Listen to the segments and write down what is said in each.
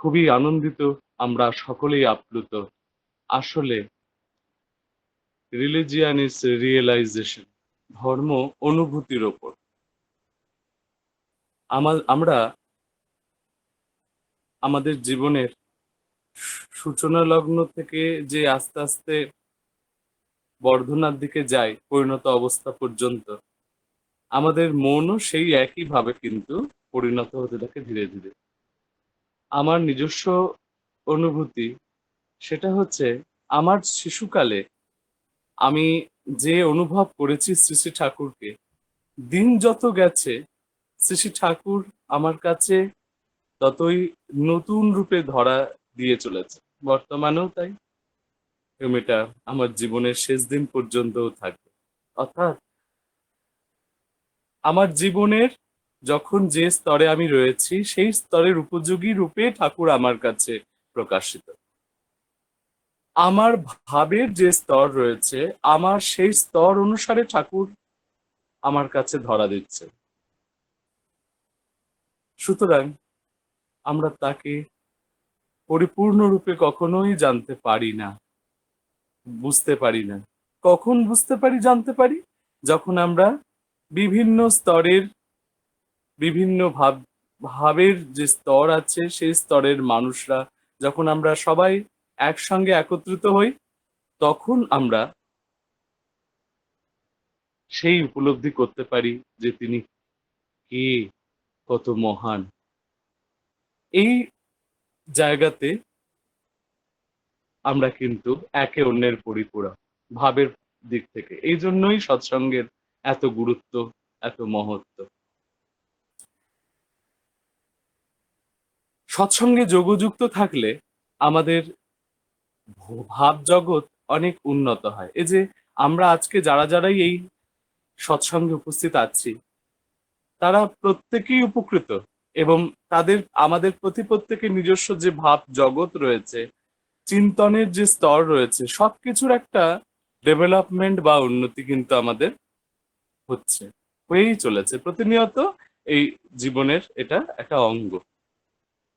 খুবই আনন্দিত, আমরা সকলেই আপ্লুত। আসলে রিলিজিয়ান ইজ রিয়েলাইজেশন ধর্ম অনুভূতির ওপর। আমার আমরা আমাদের জীবনের সূচনা লগ্ন থেকে যে আস্তে আস্তে বর্ধনার দিকে যায় পরিণত অবস্থা পর্যন্ত, আমাদের মনও সেই একইভাবে কিন্তু পরিণত হতে থাকে ধীরে ধীরে। আমার নিজস্ব অনুভূতি, সেটা হচ্ছে আমার শিশুকালে আমি যে অনুভব করেছি শ্রী শ্রী ঠাকুরকে, দিন যত গেছে, শ্রী শ্রী ঠাকুর আমার কাছে ততই নতুন রূপে ধরা দিয়ে চলেছে। বর্তমানেও তাই। এটা আমার জীবনের শেষ দিন পর্যন্তও থাকবে। অর্থাৎ আমার জীবনের যখন যে স্তরে আমি রয়েছি, সেই স্তরের উপযোগী রূপে ঠাকুর আমার কাছে প্রকাশিত। আমার ভাবের যে স্তর রয়েছে, আমার সেই স্তর অনুসারে ঠাকুর আমার কাছে ধরা দিচ্ছে। সুতরাং আমরা তাকে পরিপূর্ণরূপে কখনোই জানতে পারি না, বুঝতে পারি না। কখন বুঝতে পারি, জানতে পারি? যখন আমরা বিভিন্ন স্তরের বিভিন্ন ভাব, ভাবের যে স্তর আছে, সেই স্তরের মানুষরা, যখন আমরা সবাই একসঙ্গে একত্রিত হই, তখন আমরা সেই উপলব্ধি করতে পারি যে তিনি কে, কত মহান। এই জায়গাতে আমরা কিন্তু একে অন্যের পরিপূরক, ভাবের দিক থেকে। এই জন্যই সৎসঙ্গের এত গুরুত্ব, এত মহত্ব। সৎসঙ্গে যোগযুক্ত থাকলে আমাদের ভাব জগৎ অনেক উন্নত হয়। এই যে আমরা আজকে যারা যারাই এই সৎসঙ্গে উপস্থিত আছি, তারা প্রত্যেকেই উপকৃত এবং তাদের, আমাদের প্রতি প্রত্যেকের নিজস্ব যে ভাব জগৎ রয়েছে, চিন্তনের যে স্তর রয়েছে, সবকিছুর একটা ডেভেলপমেন্ট বা উন্নতি কিন্তু আমাদের হচ্ছে, হয়েই চলেছে। প্রতিনিয়ত এই জীবনের এটা একটা অঙ্গ।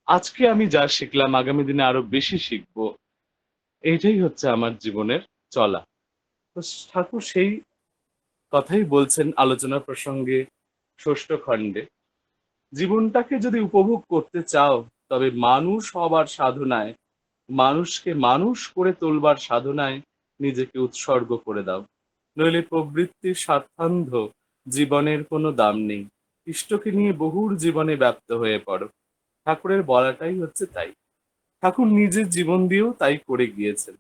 আজকে আমি যা শিখলাম, আগামী দিনে আরও বেশি শিখব এইটাই হচ্ছে আমার জীবনের চলা। তো ঠাকুর সেই কথাই বলছেন আলোচনা প্রসঙ্গে, ষষ্ঠ খণ্ডে। জীবনটাকে যদি উপভোগ করতে চাও, তবে মানুষ হবার সাধনায়, মানুষকে মানুষ করে তোলবার সাধনায় নিজেকে উৎসর্গ করে দাও। নইলে প্রবৃত্তির স্বার্থান্ধ জীবনের কোনো দাম নেই। ইষ্টকে নিয়ে বহুর জীবনে ব্যপ্ত হয়ে পড়ো। ঠাকুরের বলাটাই হচ্ছে তাই। ঠাকুর নিজের জীবন দিয়েও তাই করে গিয়েছেন।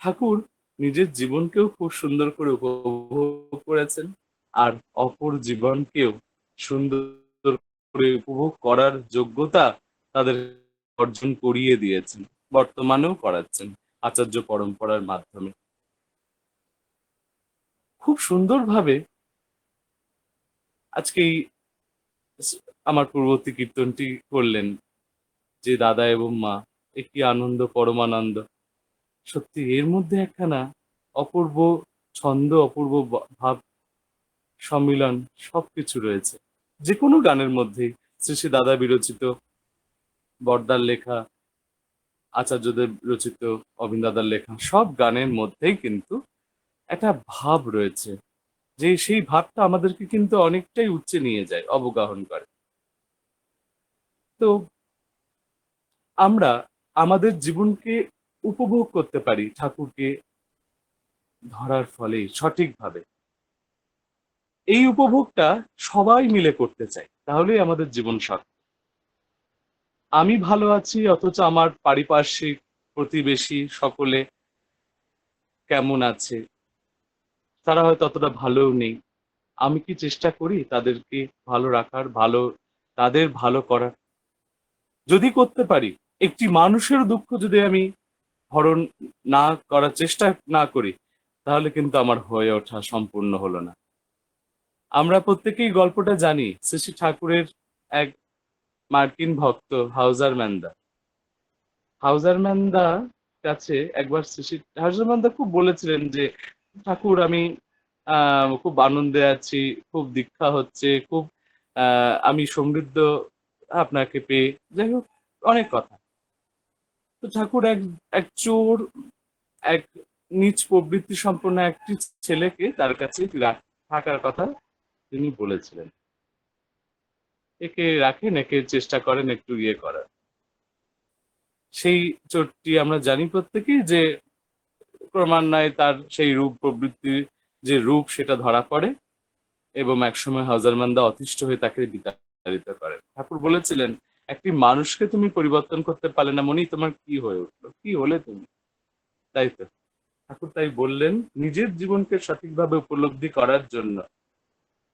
ঠাকুর নিজের জীবনকেও খুব সুন্দর করে উপভোগ করেছেন আর অপর জীবনকেও সুন্দর করে উপভোগ করার যোগ্যতা তাদের অর্জন করিয়ে দিয়েছেন, বর্তমানেও করাচ্ছেন আচার্য পরম্পরার মাধ্যমে। খুব সুন্দরভাবে আজকে এই আমার পূর্ববর্তী কীর্তনটি করলেন যে দাদা এবং মা, একটি আনন্দ, পরমানন্দ। সত্যি, এর মধ্যে একখানা অপূর্ব ছন্দ, অপূর্ব ভাব, সম্মিলন সবকিছু রয়েছে। যে কোনো গানের মধ্যেই শ্রী শ্রী দাদা বিরচিত বর্দার লেখা, আচার্যদেব রচিত অবিন দাদার লেখা, সব গানের মধ্যেই কিন্তু একটা ভাব রয়েছে। যে সেই ভাবটা আমাদেরকে কিন্তু অনেকটাই উচ্চে নিয়ে যায়, অবগাহন করে। তো আমরা আমাদের জীবনকে উপভোগ করতে পারি ঠাকুরকে ধরার ফলে সঠিকভাবে। এই উপভোগটা সবাই মিলে করতে চাই তাহলেই আমাদের জীবন সার্থক আমি ভালো আছি, অথচ আমার পারিপার্শ্বিক প্রতিবেশী সকলে কেমন আছে? তারা হয়তো অতটা ভালোও নেই। আমি কি চেষ্টা করি তাদেরকে ভালো রাখার, ভালো, তাদের ভালো করার? যদি করতে পারি, একটি মানুষের দুঃখ যদি আমি হরণ না করার চেষ্টা না করি, তাহলে কিন্তু আমার হয়ে ওঠা সম্পূর্ণ হলো না। আমরা প্রত্যেকেই গল্পটা জানি শ্রী ঠাকুরের এক মার্কিন ভক্ত, হাউজার ম্যান্দা। হাউজার ম্যান্দা কাছে একবার শ্রী হাউজার ম্যান্দা খুব বলেছিলেন যে ঠাকুর আমি খুব আনন্দে আছি, খুব দীক্ষা হচ্ছে, খুব আমি সমৃদ্ধ আপনাকে পেয়ে। যাই হোক, অনেক কথা। তো ঠাকুর এক এক চোর, এক নিচ প্রবৃত্তি সম্পন্ন একটি ছেলেকে তার কাছে থাকার কথা তিনি বলেছিলেন। একে রাখেন, একে চেষ্টা করেন, একটু ইয়ে করার। সেই চোরটি আমরা জানি প্রত্যেকেই যে ক্রমান্বয়ে তার সেই রূপ প্রবৃত্তির যে রূপ সেটা ধরা পড়ে এবং একসময় হাজারমান্দা অতিষ্ঠ হয়ে তাকে বিতাড়িত করেন ঠাকুর বলেছিলেন, একটি মানুষকে তুমি পরিবর্তন করতে পারলে না মনি তোমার কি হয়ে উঠল? কি হলে তুমি? তাই তো। ঠাকুর তাই বললেন, নিজের জীবনকে সঠিকভাবে উপলব্ধি করার জন্য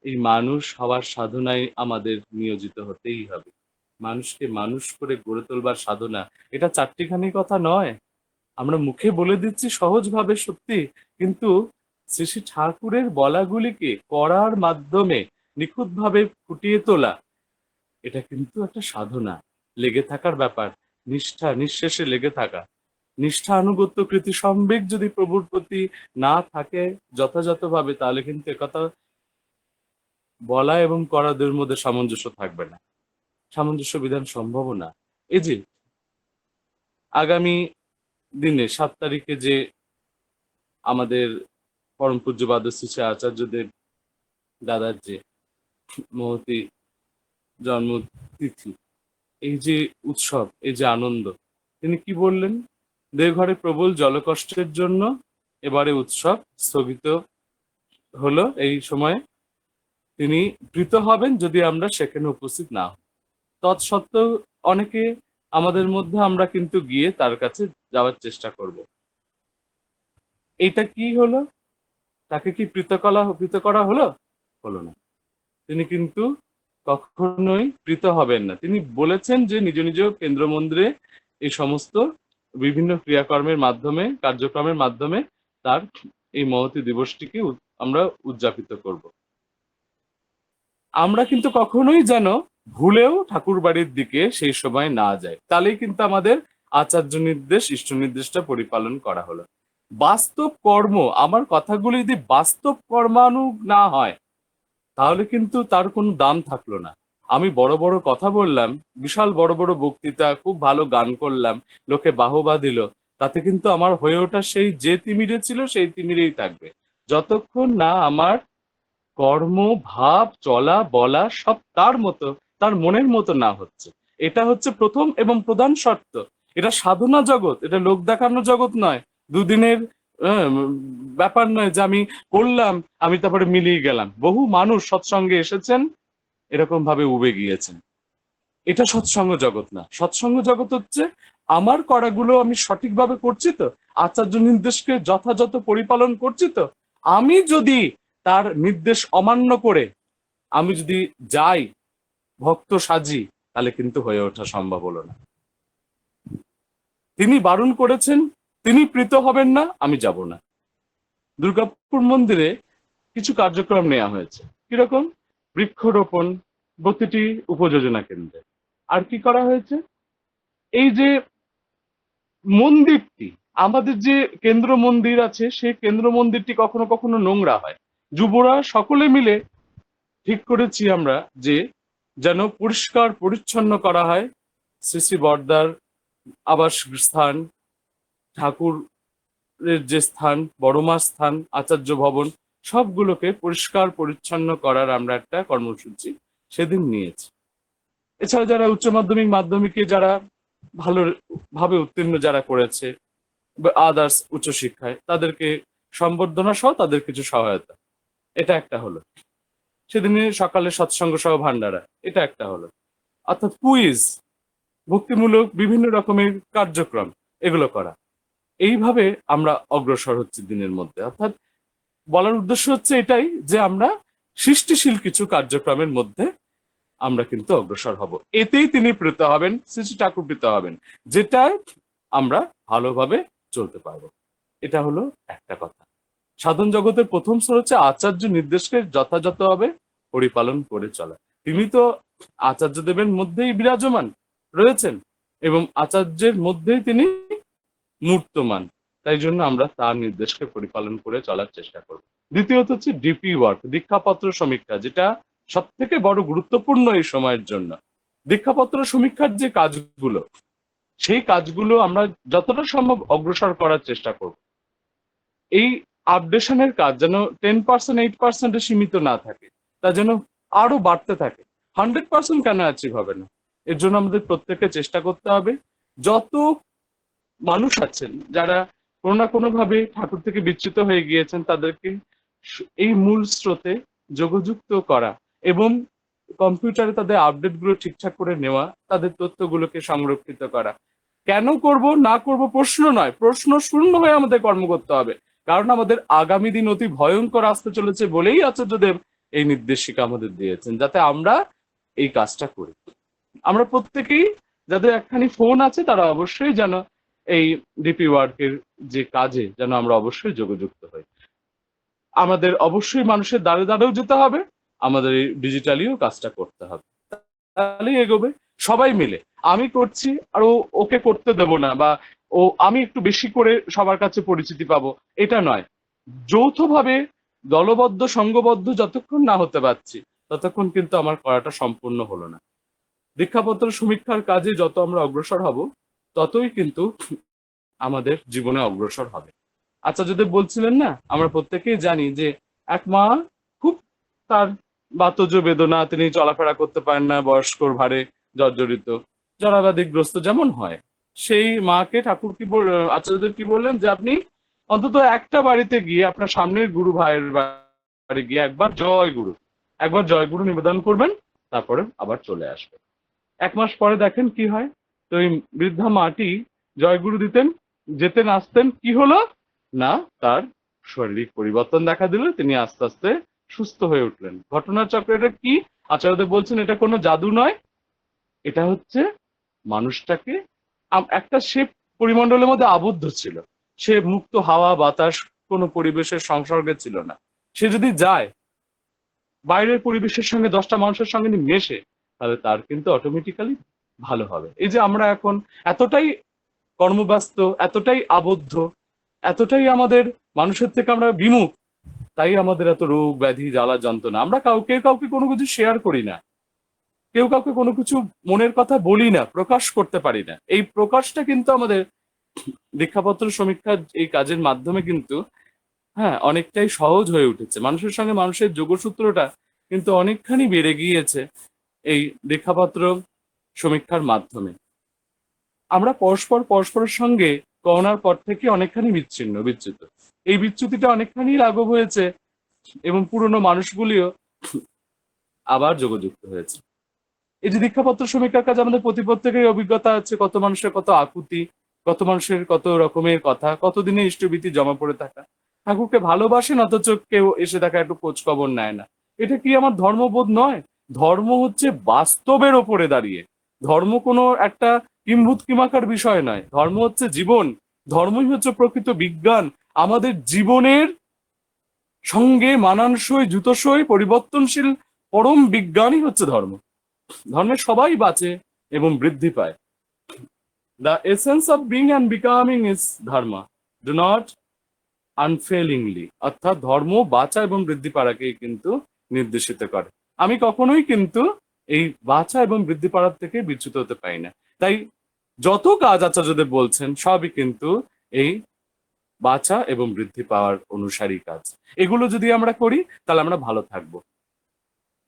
এই মানুষ হওয়ার সাধনায় আমাদের নিয়োজিত হতেই হবে। মানুষকে মানুষ করে গড়ে তোলবার সাধনা, এটা চারটিখানি কথা নয়। আমরা মুখে বলে দিচ্ছি সহজভাবে সত্যি, কিন্তু শ্রী শ্রী ঠাকুরের বলাগুলিকে করার মাধ্যমে নিখুঁতভাবে ফুটিয়ে তোলা, এটা কিন্তু একটা সাধনা, লেগে থাকার ব্যাপার, নিষ্ঠা, নিঃশেষে লেগে থাকা। নিষ্ঠা আনুগত্য কৃতি সম্বেগ যদি প্রভুর প্রতি না থাকে যথাযথভাবে, তাহলে কিন্তু একথা বলা এবং করাদের মধ্যে সামঞ্জস্য থাকবে না। সামঞ্জস্য বিধান সম্ভব না। এই যে, আগামী দিনে সাত তারিখে যে আমাদের পরম পূজ্য বাদশ্রী আচার্যদেব দাদার যে মহতি জন্মতিথি, এই যে উৎসব, এই যে আনন্দ, তিনি কি বললেন? দেওঘরে প্রবল জলকষ্টের জন্য এবারে উৎসব স্থগিত হলো। এই সময়ে তিনি প্রীত হবেন যদি আমরা সেখানে উপস্থিত না হই। তৎসত্ত্বেও অনেকে আমাদের মধ্যে আমরা কিন্তু গিয়ে তার কাছে যাওয়ার চেষ্টা করব। এটা কি হলো? তাকে কি করা প্রীত করা হলো? হলো না। তিনি কিন্তু কখনোই প্রীত হবেন না। তিনি বলেছেন যে নিজ নিজ কেন্দ্র মন্দিরে এই সমস্ত বিভিন্ন ক্রিয়াকর্মের মাধ্যমে, কার্যক্রমের মাধ্যমে তার এই মহতি দিবসটিকে আমরা উদযাপিত করব। আমরা কিন্তু কখনোই যেন ভুলেও ঠাকুর বাড়ির দিকে সেই সময় না যায়। তাহলেই কিন্তু আমাদের আচার্য নির্দেশ, ইষ্ট নির্দেশটা পরিপালন করা হলো। বাস্তব কর্ম, আমার কথাগুলি যদি বাস্তব কর্মানু না হয়, তাহলে কিন্তু তার কোনো দাম থাকল না। আমি বড় বড় কথা বললাম, বিশাল বড় বড় বক্তৃতা, খুব ভালো গান করলাম, লোকে বাহবা দিল, তাতে কিন্তু আমার হয়ে ওঠা সেই যে তিমিরে ছিল, সেই তিমিরেই থাকবে। যতক্ষণ না আমার কর্ম, ভাব, চলা, বলা সব তার মতো তার মনের মতো না হচ্ছে। এটা হচ্ছে প্রথম এবং প্রধান শর্ত। এটা সাধনা জগৎ, এটা লোক দেখানো জগৎ নয়। দুদিনের ব্যাপার নয় যে আমি করলাম, আমি তারপরে মিলিয়ে গেলাম। বহু মানুষ সৎসঙ্গে এসেছেন এরকম ভাবে উবে গিয়েছেন। এটা সৎসঙ্গ জগৎ না। সৎসঙ্গ জগৎ হচ্ছে, আমার করাগুলো আমি সঠিকভাবে করছি তো, আচার্য নির্দেশকে যথাযথ পরিপালন করছি তো, আমি যদি তার নির্দেশ অমান্য করে, আমি যদি যাই ভক্ত সাজি, তাহলে কিন্তু হয়ে ওঠা সম্ভব হলো না। তিনি বারণ করেছেন, তিনি প্রীত হবেন না, আমি যাব না। দুর্গাপুর মন্দিরে কিছু কার্যক্রম নেওয়া হয়েছে। কীরকম? বৃক্ষরোপণ, প্রতিটি উপযোজনা কেন্দ্রে। আর কি করা হয়েছে? এই যে মন্দিরটি, আমাদের যে কেন্দ্র মন্দির আছে, সেই কেন্দ্র মন্দিরটি কখনো কখনো নোংরা হয়। যুবরা সকলে মিলে ঠিক করেছি আমরা যে যেন পরিষ্কার পরিচ্ছন্ন করা হয়। শ্রী শ্রী বর্দার আবাস স্থান ঠাকুরের যে স্থান বড়মা স্থান, আচার্য ভবন, সবগুলোকে পরিষ্কার পরিচ্ছন্ন করার আমরা একটা কর্মসূচি সেদিন নিয়েছি। এছাড়া যারা উচ্চ মাধ্যমিক, মাধ্যমিকে যারা ভালো ভাবে উত্তীর্ণ যারা করেছে আদার্স উচ্চশিক্ষায়, তাদেরকে সম্বর্ধনা সহ তাদের কিছু সহায়তা। এটা একটা হলো। সেদিনে সকালে সৎসঙ্গ সহ ভান্ডারা, এটা একটা হলো। অর্থাৎ কুইজ, ভক্তিমূলক বিভিন্ন রকমের কার্যক্রম, এগুলো করা। এইভাবে আমরা অগ্রসর হচ্ছি দিনের মধ্যে। অর্থাৎ বলার উদ্দেশ্য হচ্ছে এটাই যে আমরা সৃষ্টিশীল কিছু কার্যক্রমের মধ্যে আমরা কিন্তু অগ্রসর হব। এতেই তিনি প্রীত হবেন শ্রী ঠাকুর প্রীত হবেন যেটা আমরা ভালোভাবে চলতে পারব। এটা হলো একটা কথা। সাধন জগতের প্রথম স্তর হচ্ছে আচার্য নির্দেশকে যথাযথভাবে পরিপালন করে চলা। তিনি তো আচার্য দেবের মধ্যেই বিরাজমান রয়েছেন এবং আচার্যের মধ্যেই তিনি মূর্তমান। তাই জন্য আমরা তার নির্দেশকে পরিপালন করে চলার চেষ্টা করব। দ্বিতীয়ত হচ্ছে ডিপি ওয়ার্ক দীক্ষাপত্র সমীক্ষা, যেটা সব থেকে বড় গুরুত্বপূর্ণ এই সময়ের জন্য। দীক্ষাপত্র সমীক্ষার যে কাজগুলো, সেই কাজগুলো আমরা যতটা সম্ভব অগ্রসর করার চেষ্টা করব। এই আপডেশনের কাজ যেন টেন পার্সেন্ট এইট পার্সেন্টে সীমিত না থাকে। তা যেন আরও বাড়তে থাকে। হান্ড্রেড পার্সেন্ট কেন অ্যাচিভ হবে না? এর জন্য আমাদের প্রত্যেককে চেষ্টা করতে হবে। যত মানুষ আছেন, যারা কোনো না কোনো ভাবে ঠাকুর থেকে বিচ্যুত হয়ে গিয়েছেন, তাদেরকে এই মূল স্রোতে যোগযুক্ত করা এবং কম্পিউটারে তাদের আপডেটগুলো ঠিকঠাক করে নেওয়া, তাদের তথ্যগুলোকে সংরক্ষিত করা। কেন করব, না করব প্রশ্ন নয়। প্রশ্ন শূন্য হয়ে আমাদের কর্ম করতে হবে। কারণ আমাদের আগামী দিন অতি ভয়ঙ্কর আসতে চলেছে বলেই আচার্যদেব এই নির্দেশিকা আমাদের দিয়েছেন, যাতে আমরা এই কাজটা করি। আমরা প্রত্যেকেই যাদের একখানি ফোন আছে, তারা অবশ্যই যেন এই ডিপি ওয়ার্কের যে কাজে যেন আমরা অবশ্যই যোগযুক্ত হই। আমাদের অবশ্যই মানুষের দ্বারে দ্বারেও যেতে হবে, আমাদের এই ডিজিটালিও কাজটা করতে হবে। তাহলেই এগোবে, সবাই মিলে। আমি করছি, আর ওকে করতে দেব না, বা ও, আমি একটু বেশি করে সবার কাছে পরিচিতি পাবো, এটা নয়। যৌথভাবে দলবদ্ধ সংঘবদ্ধ যতক্ষণ না হতে পারছি, ততক্ষণ কিন্তু আমার করাটা সম্পূর্ণ হলো না। দীক্ষাপত্র সমীক্ষার কাজে যত আমরা অগ্রসর হব, ততই কিন্তু আমাদের জীবনে অগ্রসর হবে। আচ্ছা যদি বলছিলেন না, আমরা প্রত্যেকেই জানি যে এক মা খুব তার বাতজ বেদনা, তিনি চলাফেরা করতে পারেন না বয়স্কর ভারে জর্জরিত জরাবাদিগ্রস্ত যেমন হয়, সেই মাকে ঠাকুর কি আচার্যদেব কি বললেন যে আপনি অন্তত একটা বাড়িতে গিয়ে আপনার সামনের গুরু ভাইয়ের বাড়ি গিয়ে একবার জয় গুরু, একবার জয় গুরু নিবেদন করবেন, তারপরে আবার চলে আসবেন এক মাস পরে দেখেন কি হয়, তো এই বৃদ্ধা মাটি জয়গুরু দিতেন যেতেন আসতেন কি হলো? না, তার শারীরিক পরিবর্তন দেখা দিল, তিনি আস্তে আস্তে সুস্থ হয়ে উঠলেন। ঘটনার চক্র এটা কি? আচার্যদেব বলছেন, এটা কোনো জাদু নয়, এটা হচ্ছে মানুষটাকে একটা সে পরিমণ্ডলের মধ্যে আবদ্ধ ছিল। সে মুক্ত হাওয়া, বাতাস কোনো পরিবেশের সংসর্গে ছিল না। সে যদি যায়, বাইরের পরিবেশের সঙ্গে, দশটা মানুষের সঙ্গে মেশে, তাহলে তার কিন্তু অটোমেটিক্যালি ভালো হবে। এই যে আমরা এখন এতটাই কর্মব্যস্ত, এতটাই আবদ্ধ, এতটাই আমাদের মানুষের থেকে আমরা বিমুখ, তাই আমাদের এত রোগ ব্যাধি, জ্বালা, যন্ত্রণা। আমরা কাউকে কাউকে কোনো কিছু শেয়ার করি না। কেউ কাউকে কোনো কিছু মনের কথা বলি না, প্রকাশ করতে পারি না। এই প্রকাশটা কিন্তু আমাদের দীক্ষাপত্র সমীক্ষার এই কাজের মাধ্যমে কিন্তু হ্যাঁ অনেকটাই সহজ হয়ে উঠেছে। মানুষের সঙ্গে মানুষের যোগসূত্রটা কিন্তু অনেকখানি বেড়ে গিয়েছে এই দীক্ষাপত্র সমীক্ষার মাধ্যমে। আমরা পরস্পর পরস্পরের সঙ্গে করোনার পর থেকে অনেকখানি বিচ্ছিন্ন, বিচ্যুত। এই বিচ্যুতিটা অনেকখানি লাঘব হয়েছে এবং পুরনো মানুষগুলিও আবার যোগযুক্ত হয়েছে। এই যে দীক্ষাপত্র সমীক্ষার কাজ, আমাদের প্রতি প্রত্যেকের অভিজ্ঞতা আছে, কত মানুষের কত আকুতি কত মানুষের কত রকমের কথা, কতদিনে ইষ্টভীতি জমা পড়ে থাকা। ঠাকুরকে ভালোবাসেন অথচ কেউ এসে দেখা একটু খোঁজ খবর নেয় না। এটা কি আমার ধর্মবোধ নয়? ধর্ম হচ্ছে বাস্তবের ওপরে দাঁড়িয়ে। ধর্ম কোনো একটা কিম্ভূত কিমাকার বিষয় নয়। ধর্ম হচ্ছে জীবন। ধর্মই হচ্ছে প্রকৃত বিজ্ঞান। আমাদের জীবনের সঙ্গে মানানসই, জুতোসই, পরিবর্তনশীল, পরম বিজ্ঞানই হচ্ছে ধর্ম। ধর্মে সবাই বাঁচে এবং বৃদ্ধি পায়। The essence of being and becoming is dharma do not unfailingly অর্থাৎ ধর্ম বাঁচা এবং বৃদ্ধি পাওয়াকেই কিন্তু নির্দেশিত করে। আমি কখনোই কিন্তু এই বাঁচা এবং বৃদ্ধি পাওয়ার থেকে বিচ্যুত হতে পারি না। তাই যত কাজ আচার্যদেব বলছেন, সবই কিন্তু এই বাঁচা এবং বৃদ্ধি পাওয়ার অনুসারী কাজ। এগুলো যদি আমরা করি, তাহলে আমরা ভালো থাকব।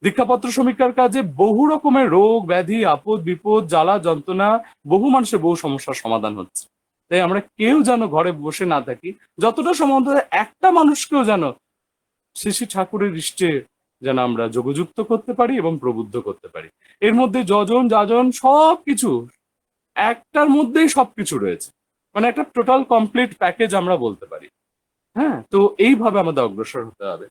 দীক্ষাপত্র সমীক্ষার কাজে বহু রকমের রোগ, ব্যাধি, আপদ, বিপদ, জ্বালা, যন্ত্রণা, বহু মানুষের বহু সমস্যার সমাধান হচ্ছে। তাই আমরা কেউ যেন ঘরে বসে না থাকি, যতটা সম্বন্ধ একটা মানুষকেও যেন শ্রী ঠাকুরের ইষ্টে যেন আমরা যোগযুক্ত করতে পারি এবং প্রবুদ্ধ করতে পারি। এর মধ্যে যজন, যাজন সব কিছু একটার মধ্যেই সবকিছু রয়েছে। মানে একটা টোটাল কমপ্লিট প্যাকেজ আমরা বলতে পারি। হ্যাঁ? তো এইভাবে আমাদের অগ্রসর হতে হবে।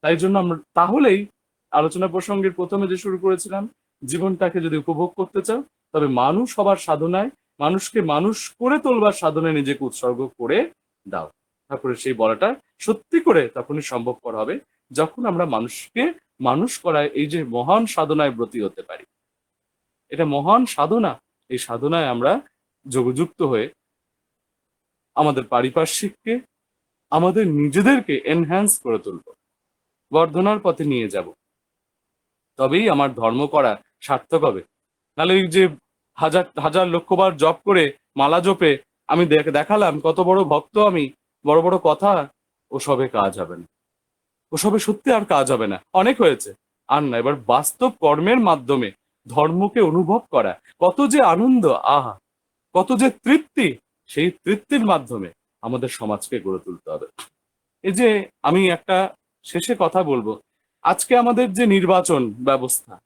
তাই জন্য আমরা তাহলেই আলোচনা প্রসঙ্গের প্রথমে যে শুরু করেছিলাম, জীবনটাকে যদি উপভোগ করতে চাও, তবে মানুষ হবার সাধনায়, মানুষকে মানুষ করে তোলবার সাধনায় নিজেকে উৎসর্গ করে দাও। ঠাকুরের সেই বলাটা সত্যি করে তখনই সম্ভবপর হবে, যখন আমরা মানুষকে মানুষ করায় এই যে মহান সাধনায় ব্রতী হতে পারি। এটা মহান সাধনা, এই সাধনায় আমরা যোগযুক্ত হয়ে আমাদের পারিপার্শ্বিককে, আমাদের নিজেদেরকে এনহ্যান্স করে তুলব। বর্ধনার পথে নিয়ে যাব। তবেই আমার ধর্ম করা সার্থক হবে। নাহলে এই যে হাজার হাজার লক্ষবার জপ করে মালা জপে আমি দেখ- দেখালাম কত বড় ভক্ত আমি, বড় বড় কথা, ওসবে কাজ হবে না। ওসবে সত্যি আর কাজ হবে না। অনেক হয়েছে। আর না, এবার বাস্তব কর্মের মাধ্যমে ধর্মকে অনুভব করা। কত যে আনন্দ, আহা! কত যে তৃপ্তি, সেই তৃপ্তির মাধ্যমে আমাদের সমাজকে গড়ে তুলতে হবে। এই যে আমি একটা শেষে কথা বলব। আজকে আমাদের যে নির্বাচন ব্যবস্থা,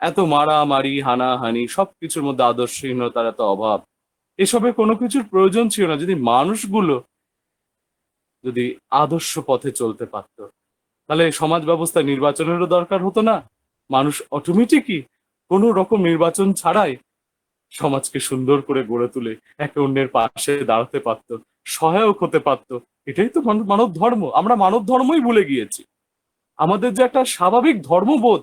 এত মারামারি, হানাহানি, সবকিছুর মধ্যে আদর্শহীনতার এত অভাব, এসবে কোনো কিছুর প্রয়োজন ছিল না। যদি মানুষগুলো যদি আদর্শ পথে চলতে পারতো, তাহলে সমাজ ব্যবস্থা নির্বাচনেরও দরকার হতো না। মানুষ অটোমেটিকই কোনো রকম নির্বাচন ছাড়াই সমাজকে সুন্দর করে গড়ে তুলে একে অন্যের পাশে দাঁড়াতে পারতো, সহায়ক হতে পারতো। এটাই তো মান- মানব ধর্ম। আমরা মানব ধর্মই ভুলে গিয়েছি। আমাদের যে একটা স্বাভাবিক ধর্মবোধ,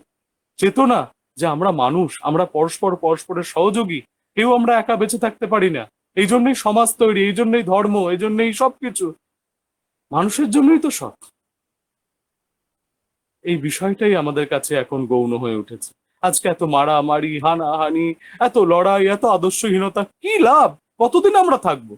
চেতনা যে আমরা মানুষ, আমরা পরস্পর পরস্পরের সহযোগী, কেউ আমরা একা বেঁচে থাকতে পারি না। এই জন্যই সমাজ তৈরি, এই জন্যই ধর্ম, এই জন্যই সবকিছু। মানুষের জন্যই তো সব। এই বিষয়টাই আমাদের কাছে এখন গৌণ হয়ে উঠেছে। আজকে এত মারামারি, হানাহানি, এত লড়াই, এত আদর্শহীনতা, কি লাভ? কতদিন আমরা থাকব?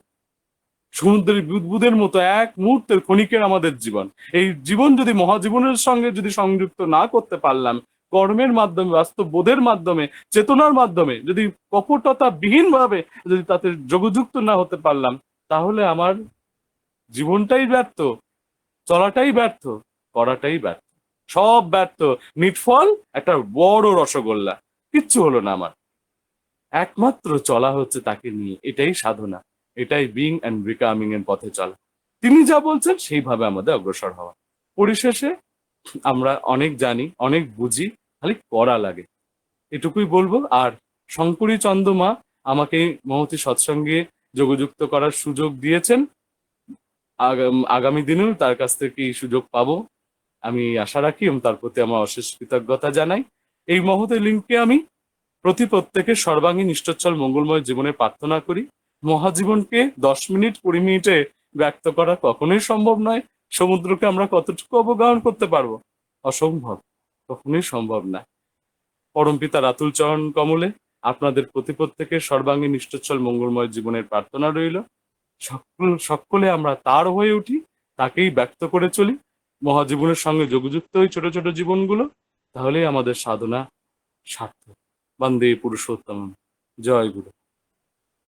সমুদ্রের বুদবুদের মতো এক মুহূর্তের ক্ষণিকের আমাদের জীবন। এই জীবন যদি মহাজীবনের সঙ্গে যদি সংযুক্ত না করতে পারলাম, কর্মের মাধ্যমে বাস্তব বোধের মাধ্যমে, চেতনার মাধ্যমে, যদি কপটতা বিহীন ভাবে যদি তাতে যোগযুক্ত না হতে পারলাম, তাহলে আমার জীবনটাই ব্যর্থ, চলাটাই ব্যর্থ, করাটাই ব্যর্থ। সব ব্যর্থ, নিটফল, একটা বড় রসগোল্লা। কিচ্ছু হলো না আমার। একমাত্র চলা হচ্ছে তাকে নিয়ে, এটাই সাধনা। এটাই বিং অ্যান্ড বিকামিং এর পথে চলা। তিনি যা বলছেন, সেইভাবে আমাদের অগ্রসর হওয়া। পরিশেষে আমরা অনেক জানি, অনেক বুঝি, খালি করা লাগে। এটুকুই বলব, আর শঙ্করী চন্দ্রমা আমাকে মহতি সৎসঙ্গে যোগযুক্ত করার সুযোগ দিয়েছেন। আগাম- দিনেও তার কাছ থেকে এই সুযোগ পাবো। আমি আশা রাখি এবং তার প্রতি আমার অশেষ কৃতজ্ঞতা জানাই। এই মহতের লিঙ্কে আমি প্রতি প্রত্যেকের সর্বাঙ্গীন নিষ্ঠচ্ছল মঙ্গলময় জীবনে প্রার্থনা করি। মহাজীবনকে দশ মিনিট, কুড়ি মিনিটে ব্যক্ত করা কখনোই সম্ভব নয়। সমুদ্রকে আমরা কতটুকু অবগাহন করতে পারব? অসম্ভব। কখনোই সম্ভব না। পরমপিতা রাতুল চরণ কমলে আপনাদের প্রতি প্রত্যেকের সর্বাঙ্গীন নিষ্ঠচ্ছল মঙ্গলময় জীবনের প্রার্থনা রইল। সকল, সকলে আমরা তার হয়ে উঠি, তাকেই ব্যক্ত করে চলি। মহাজীবনের সঙ্গে যোগযুক্ত ওই ছোট ছোট জীবনগুলো, তাহলেই আমাদের সাধনা সার্থক। বান্দে পুরুষোত্তম। জয় গুরু।